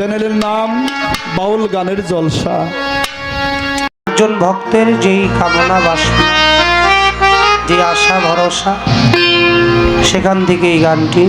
চ্যানেলের নাম বাউল গানের জলসা। একজন ভক্তের যেই কামনা বাসনা, যে আশা ভরসা, সেখান থেকে এই গানটি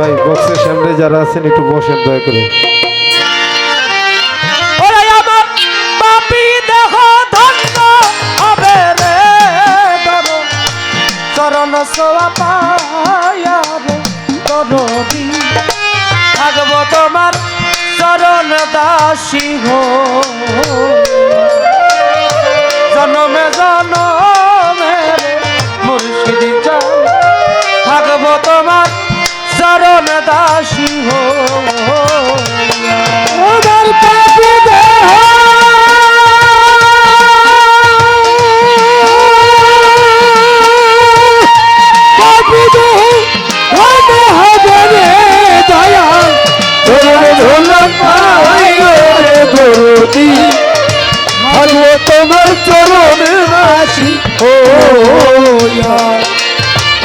ভাই, বক্সের সামনে যারা আছেন, একটু বসেন দয়া করে। চরণ সোয়া থাকব তোমার চরণ দাসী হো। জনমে তোমার চরণে নাচি ও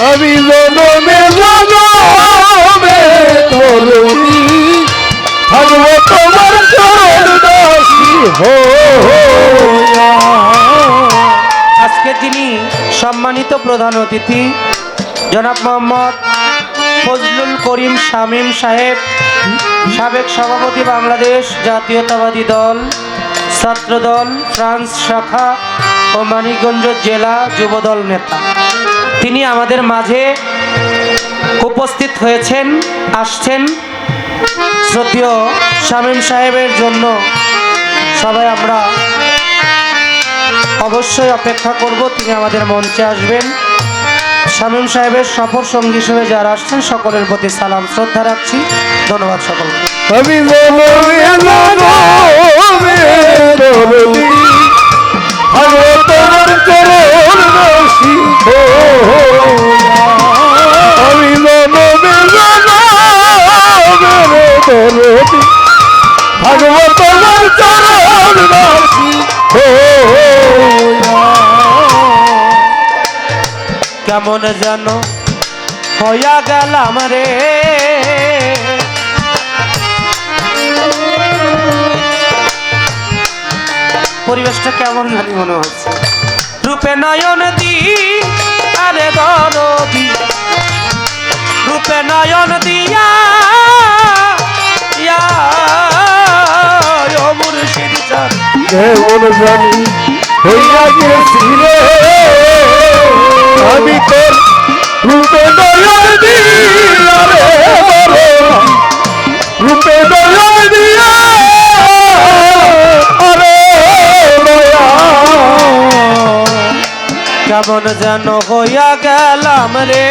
আমি জনমে জনমে থাকব তোমার হো আজকে যিনি সম্মানিত প্রধান অতিথি, জনাব মোহাম্মদ ফজলুল করিম শামীম সাহেব, সাবেক সভাপতি বাংলাদেশ জাতীয়তাবাদী দল, ছাত্রদল, ফ্রান্স শাখা ও মানিকগঞ্জ জেলা যুবদল নেতা। তিনি আমাদের মাঝে উপস্থিত হয়েছেন, আসছেন। শ্রদ্ধেয় শামীম সাহেবের জন্য সবাই আমরা অবশ্যই অপেক্ষা করব, তিনি আমাদের মঞ্চে আসবেন। শামীম সাহেবের সফর সঙ্গী হিসেবে যারা আসছেন, সকলের প্রতি সালাম, শ্রদ্ধা রাখছি। ধন্যবাদ সকলকে। আমি জনমে জনমে দরদি থাকব তোমার আমি তোমার কেমন যেন হইয়া গেলাম রে? পরিবেশটা কেমন জানি মনে হচ্ছে। রূপে নয়ন দি, আরে দরদি রূপে নয়ন দিয়া আমি তোর রূপে নয়ন দিয়া রূপে নয়ন দিয়া কেমন যেন হইয়া গেলাম রে।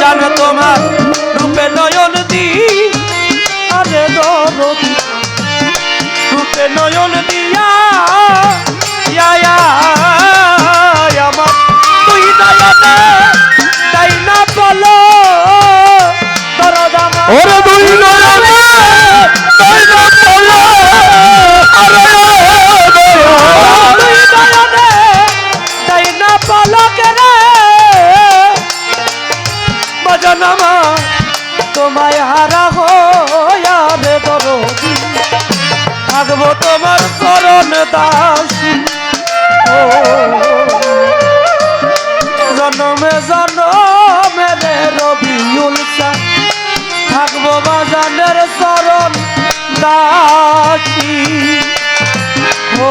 জানো তোমার রূপে নয়ন দি আরে রূপে নয়ন হব তোমার চরণ দাস। জনমে জনমে রবি থাকব বাজানের চরণ দাসী। ও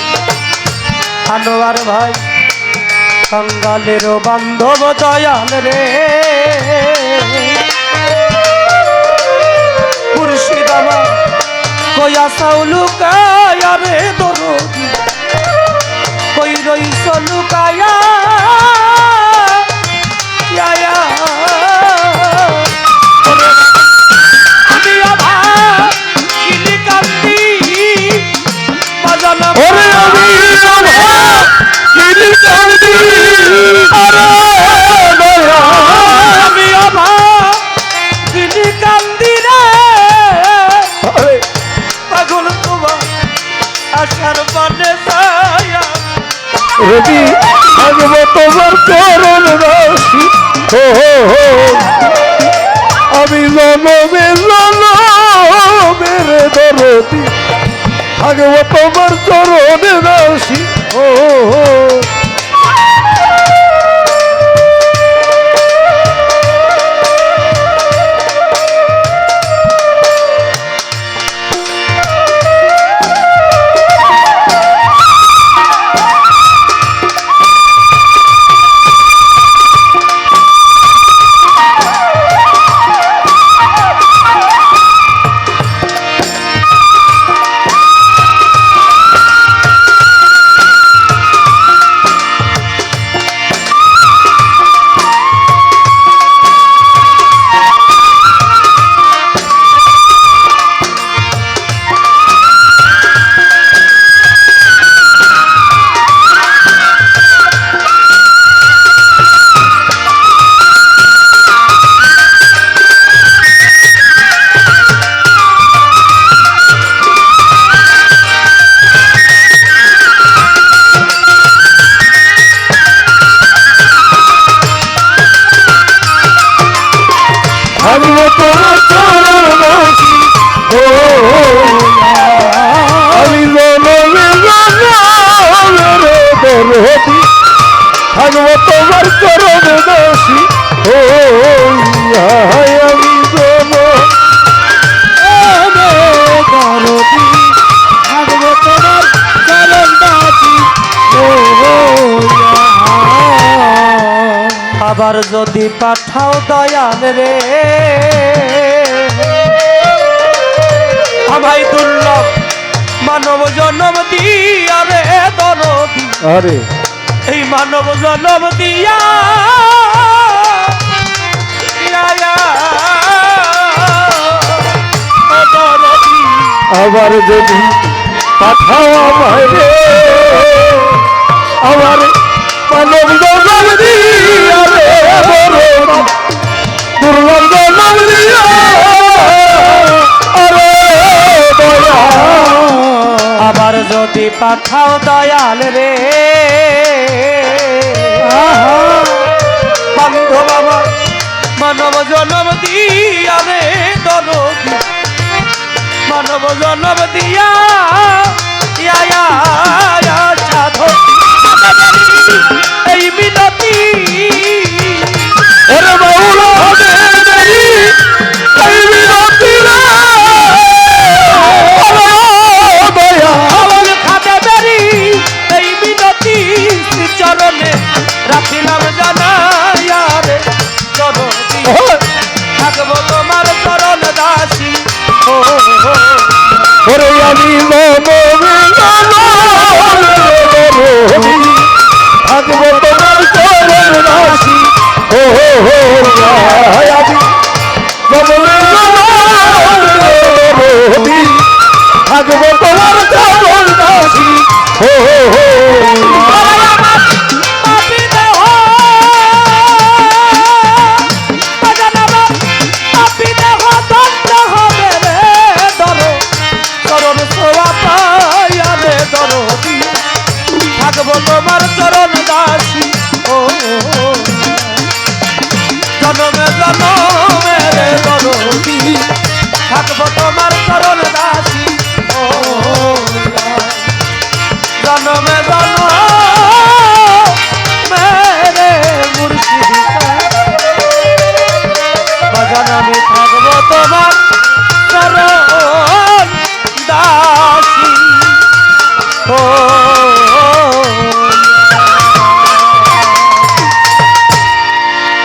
আনোয়ার ভাই সঙ্গালের বান্ধব দয়াল রে। মুর্শিদাবাদ কয়া সাউলু কায়া রে দরদি কান্দি রে। পাগল তোমার আশার পানে ছায়া। রবি থাকব তোমার চরণ রাশি। হো হো হো। আমি জনমে দরদি। থাকব তোমার চরণ রাশি। হো হো। দরদি থাকব তোমার চরণ রাশি ও হায় আমি জন দরদি তোমার চরণ রাশি আবার যদি পাঠাও দয়াল রে। আমায় দুর্লভ মানব জন্ম দিয়া আরে। এই মানব জন্ম দিয়া। আবার যদি পাঠাও আমায় আমার মানব জগৎ দিয়া রে দুর্গম জগৎ দিয়া। আরে দয়া। যদি পাঠাও দয়াল রে। Adiós. আমি থাকব তোমার চরণ রাশি ও হো হো আমি থাকব তোমার চরণ রাশি। ও হো হো